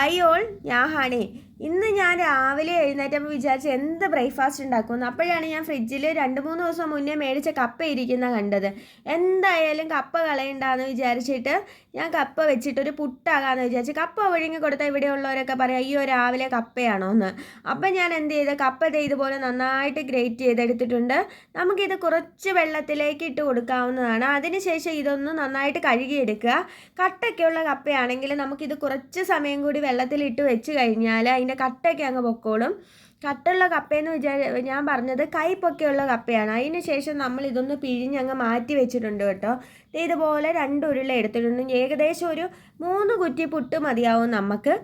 ஐயோள் யாகானே ഇന്ന് ഞാൻ രാവിലെ എഴുന്നേറ്റപ്പോൾ വിചാരിച്ച് എന്ത് ബ്രേക്ക്ഫാസ്റ്റ് ഉണ്ടാക്കുമെന്ന്. അപ്പോഴാണ് ഞാൻ ഫ്രിഡ്ജിൽ രണ്ട് മൂന്ന് ദിവസം മുന്നേ മേടിച്ച കപ്പ ഇരിക്കുന്ന കണ്ടത്. എന്തായാലും കപ്പ കളയണ്ടെന്ന് വിചാരിച്ചിട്ട് ഞാൻ കപ്പ വെച്ചിട്ട് ഒരു പുട്ടാകാമെന്ന് വിചാരിച്ചു കപ്പ ഒഴുങ്ങി കൊടുത്താൽ ഇവിടെയുള്ളവരൊക്കെ പറയും അയ്യോ രാവിലെ കപ്പയാണോ എന്ന് അപ്പം ഞാൻ എന്ത് ചെയ്ത് കപ്പ ഇതുപോലെ നന്നായിട്ട് ഗ്രേറ്റ് ചെയ്തെടുത്തിട്ടുണ്ട്. നമുക്കിത് കുറച്ച് വെള്ളത്തിലേക്ക് ഇട്ട് കൊടുക്കാവുന്നതാണ്. അതിനുശേഷം ഇതൊന്ന് നന്നായിട്ട് കഴുകിയെടുക്കുക. കട്ടൊക്കെയുള്ള കപ്പയാണെങ്കിൽ നമുക്കിത് കുറച്ച് സമയം കൂടി വെള്ളത്തിലിട്ട് വെച്ച് കഴിഞ്ഞാൽ അതിന്റെ കട്ടയൊക്കെ അങ്ങ് പൊക്കോളും. കട്ടുള്ള കപ്പയെന്ന് വിചാരി ഞാൻ പറഞ്ഞത് കൈപ്പൊക്കെയുള്ള കപ്പയാണ്. അതിന് ശേഷം നമ്മൾ ഇതൊന്ന് പിഴിഞ്ഞ് പിഴിഞ്ഞങ്ങ് മാറ്റി വെച്ചിട്ടുണ്ട് കേട്ടോ. ഇതുപോലെ രണ്ട് ഉരുള എടുത്തിട്ടുണ്ട്. ഏകദേശം ഒരു മൂന്ന് കുറ്റി പുട്ട് മതിയാവും നമുക്ക്.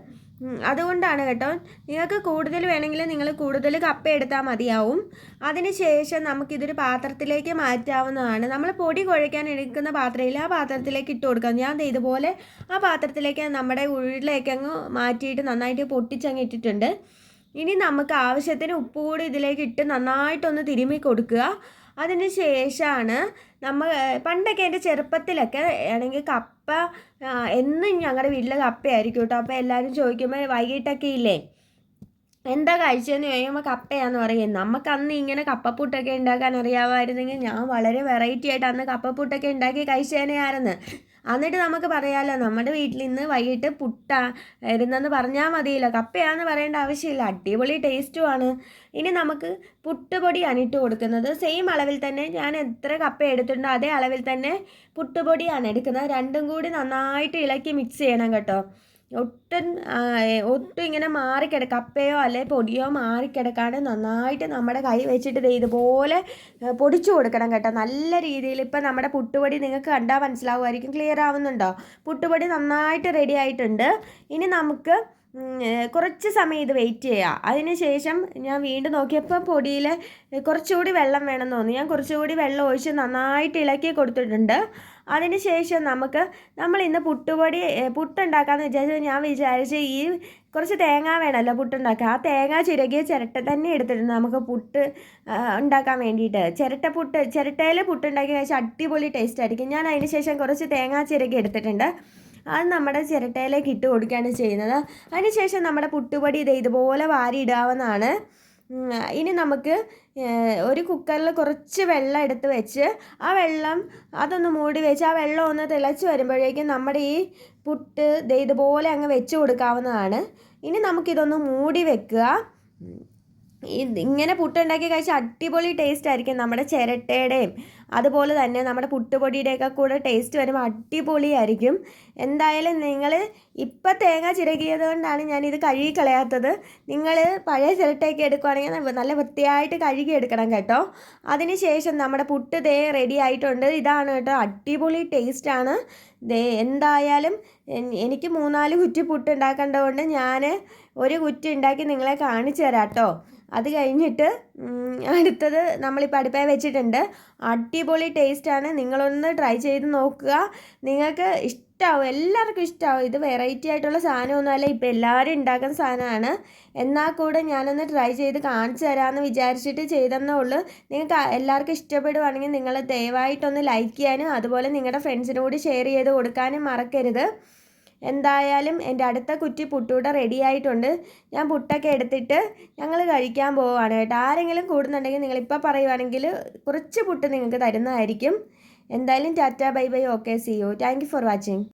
അതുകൊണ്ടാണ് കേട്ടോ. നിങ്ങൾക്ക് കൂടുതൽ വേണമെങ്കിൽ നിങ്ങൾ കൂടുതൽ കപ്പ എടുത്താൽ മതിയാവും. അതിനുശേഷം നമുക്കിതൊരു പാത്രത്തിലേക്ക് മാറ്റാവുന്നതാണ്. നമ്മൾ പൊടി കുഴയ്ക്കാൻ എടുക്കുന്ന പാത്രമില്ല ആ പാത്രത്തിലേക്ക് ഇട്ട് കൊടുക്കാം. ഞാൻ ഇതുപോലെ ആ പാത്രത്തിലേക്ക് നമ്മുടെ ഉള്ളിലേക്ക് അങ്ങ് മാറ്റിയിട്ട് നന്നായിട്ട് പൊട്ടിച്ചങ്ങ് ഇട്ടിട്ടുണ്ട്. ഇനി നമുക്ക് ആവശ്യത്തിന് ഉപ്പ് കൂടി ഇതിലേക്ക് ഇട്ട് നന്നായിട്ടൊന്ന് തിരുമ്മി കൊടുക്കുക. അതിന് ശേഷമാണ് നമ്മൾ പണ്ടൊക്കെ എന്റെ ചെറുപ്പത്തിലൊക്കെ ആണെങ്കിൽ കപ്പ എന്നും ഞങ്ങളുടെ വീട്ടിൽ കപ്പയായിരിക്കും കേട്ടോ അപ്പോൾ എല്ലാവരും ചോദിക്കുമ്പോൾ വൈകിട്ടൊക്കെ ഇല്ലേ? എന്താ കഴിച്ചതെന്ന് ചോദിക്കുമ്പോൾ കപ്പയാന്ന് പറയും. നമുക്ക് അന്ന് ഇങ്ങനെ കപ്പപ്പുട്ടൊക്കെ ഉണ്ടാക്കാൻ അറിയാമായിരുന്നെങ്കിൽ ഞാൻ വളരെ വെറൈറ്റി ആയിട്ട് അന്ന് കപ്പപ്പുട്ടൊക്കെ ഉണ്ടാക്കി കഴിച്ചേനെയായിരുന്നു. എന്നിട്ട് നമുക്ക് പറയാമല്ലോ നമ്മുടെ വീട്ടിൽ ഇന്ന് വൈകിട്ട് പുട്ട ഇരുന്നെന്ന് പറഞ്ഞാൽ മതിയല്ലോ. കപ്പയാന്ന് പറയേണ്ട ആവശ്യമില്ല. അടിപൊളി ടേസ്റ്റുമാണ് ഇനി നമുക്ക് പുട്ടുപൊടിയാണ് ഇട്ട് കൊടുക്കുന്നത്. സെയിം അളവിൽ തന്നെ ഞാൻ എത്ര കപ്പ എടുത്തിട്ടുണ്ടോ അതേ അളവിൽ തന്നെ പുട്ടുപൊടിയാണ് എടുക്കുന്നത്. രണ്ടും കൂടി നന്നായിട്ട് ഇളക്കി മിക്സ് ചെയ്യണം കേട്ടോ. ഒട്ടും ഒട്ടും ഇങ്ങനെ മാറിക്കിടക്ക കപ്പയോ അല്ലെ പൊടിയോ മാറിക്കിടക്കാണ്ട് നന്നായിട്ട് നമ്മുടെ കൈ വെച്ചിട്ട് ഇതുപോലെ പൊടിച്ചു കൊടുക്കണം കേട്ടോ. നല്ല രീതിയിൽ ഇപ്പം നമ്മുടെ പുട്ടുപൊടി നിങ്ങൾക്ക് കണ്ടാൽ മനസ്സിലാവുമായിരിക്കും. ക്ലിയർ ആവുന്നുണ്ടോ? പുട്ടുപൊടി നന്നായിട്ട് റെഡി ആയിട്ടുണ്ട്. ഇനി നമുക്ക് കുറച്ച് സമയം ഇത് വെയിറ്റ് ചെയ്യുക അതിന് ശേഷം ഞാൻ വീണ്ടും നോക്കിയപ്പോൾ പൊടിയിൽ കുറച്ചുകൂടി വെള്ളം വേണമെന്ന് തോന്നി ഞാൻ കുറച്ചുകൂടി വെള്ളം ഒഴിച്ച് നന്നായിട്ട് ഇളക്കി കൊടുത്തിട്ടുണ്ട്. അതിന് ശേഷം നമുക്ക് നമ്മൾ ഇന്ന് പുട്ടുപൊടി പുട്ടുണ്ടാക്കാമെന്ന് വിചാരിച്ചു ഞാൻ വിചാരിച്ച് ഈ കുറച്ച് തേങ്ങ വേണമല്ലോ പുട്ടുണ്ടാക്കാൻ. ആ തേങ്ങ ചിരകിയ ചിരട്ട തന്നെ എടുത്തിട്ടുണ്ട് നമുക്ക് പുട്ട് ഉണ്ടാക്കാൻ വേണ്ടിയിട്ട്. ചിരട്ട പുട്ട് ചിരട്ടയിൽ പുട്ടുണ്ടാക്കി കഴിച്ചാൽ അടിപൊളി ടേസ്റ്റ് ആയിരിക്കും. ഞാൻ അതിന് ശേഷം കുറച്ച് തേങ്ങ ചിരകി എടുത്തിട്ടുണ്ട്. അത് നമ്മുടെ ചിരട്ടയിലേക്ക് ഇട്ട് കൊടുക്കുകയാണ് ചെയ്യുന്നത്. അതിനുശേഷം നമ്മുടെ പുട്ടുപൊടി ഇത് ഇതുപോലെ വാരി ഇടാവുന്നതാണ് ഇനി നമുക്ക് ഒരു കുക്കറിൽ കുറച്ച് വെള്ളം എടുത്ത് വെച്ച് ആ വെള്ളം അതൊന്ന് മൂടി വെച്ച് ആ വെള്ളം ഒന്ന് തിളച്ച് വരുമ്പോഴേക്കും നമ്മുടെ ഈ പുട്ട് ഇതുപോലെ അങ്ങ് വെച്ച് കൊടുക്കാവുന്നതാണ്. ഇനി നമുക്കിതൊന്ന് മൂടി വെക്കുക. ഇങ്ങനെ പുട്ടുണ്ടാക്കി കഴിച്ചാൽ അടിപൊളി ടേസ്റ്റ് ആയിരിക്കും നമ്മുടെ ചിരട്ടയുടെയും. അതുപോലെ തന്നെ നമ്മുടെ പുട്ടുപൊടിയുടെയൊക്കെ കൂടെ ടേസ്റ്റ് വരുമ്പോൾ അടിപൊളിയായിരിക്കും. എന്തായാലും നിങ്ങൾ ഇപ്പം തേങ്ങ ചിരകിയത് കൊണ്ടാണ് ഞാനിത് കഴുകി കളയാത്തത്. നിങ്ങൾ പഴയ ചിരട്ടയൊക്കെ എടുക്കുകയാണെങ്കിൽ നല്ല വൃത്തിയായിട്ട് കഴുകി എടുക്കണം കേട്ടോ. അതിനുശേഷം നമ്മുടെ പുട്ട് ദേ റെഡി ആയിട്ടുണ്ട്. ഇതാണ് കേട്ടോ അടിപൊളി ടേസ്റ്റാണ് ദേ എന്തായാലും എനിക്ക് മൂന്നാൽ കുറ്റി പുട്ട് ഉണ്ടാക്കേണ്ടതുകൊണ്ട് ഞാൻ ഒരു കുറ്റി ഉണ്ടാക്കി നിങ്ങളെ കാണിച്ചു തരാം കേട്ടോ. അത് കഴിഞ്ഞിട്ട് അടുത്തത് നമ്മളിപ്പോൾ അടുപ്പായി വെച്ചിട്ടുണ്ട്. അടിപൊളി ടേസ്റ്റാണ് നിങ്ങളൊന്ന് ട്രൈ ചെയ്ത് നോക്കുക. നിങ്ങൾക്ക് ഇഷ്ടമാവും എല്ലാവർക്കും ഇഷ്ടമാവും ഇത് വെറൈറ്റി ആയിട്ടുള്ള സാധനമൊന്നുമല്ല ഇപ്പോൾ എല്ലാവരും ഉണ്ടാക്കുന്ന സാധനമാണ്. എന്നാൽ കൂടെ ഞാനൊന്ന് ട്രൈ ചെയ്ത് കാണിച്ചു തരാമെന്ന് വിചാരിച്ചിട്ട് ചെയ്തെന്നേ ഉള്ളൂ. നിങ്ങൾക്ക് എല്ലാവർക്കും ഇഷ്ടപ്പെടുവാണെങ്കിൽ നിങ്ങൾ ദയവായിട്ടൊന്ന് ലൈക്ക് ചെയ്യാനും അതുപോലെ നിങ്ങളുടെ ഫ്രണ്ട്സിനോട് ഷെയർ ചെയ്ത് കൊടുക്കാനും മറക്കരുത്. എന്തായാലും എന്റെ അടുത്ത കുറ്റി പുട്ടൂടെ റെഡി ആയിട്ടുണ്ട്. ഞാൻ പുട്ടൊക്കെ എടുത്തിട്ട് ഞങ്ങൾ കഴിക്കാൻ പോവുകയാണ് കേട്ടോ. ആരെങ്കിലും കൂടുന്നുണ്ടെങ്കിൽ നിങ്ങളിപ്പോൾ പറയുവാണെങ്കിൽ കുറച്ച് പുട്ട് നിങ്ങൾക്ക് തരുന്നതായിരിക്കും. എന്തായാലും tata bye bye okay see you. Thank for watching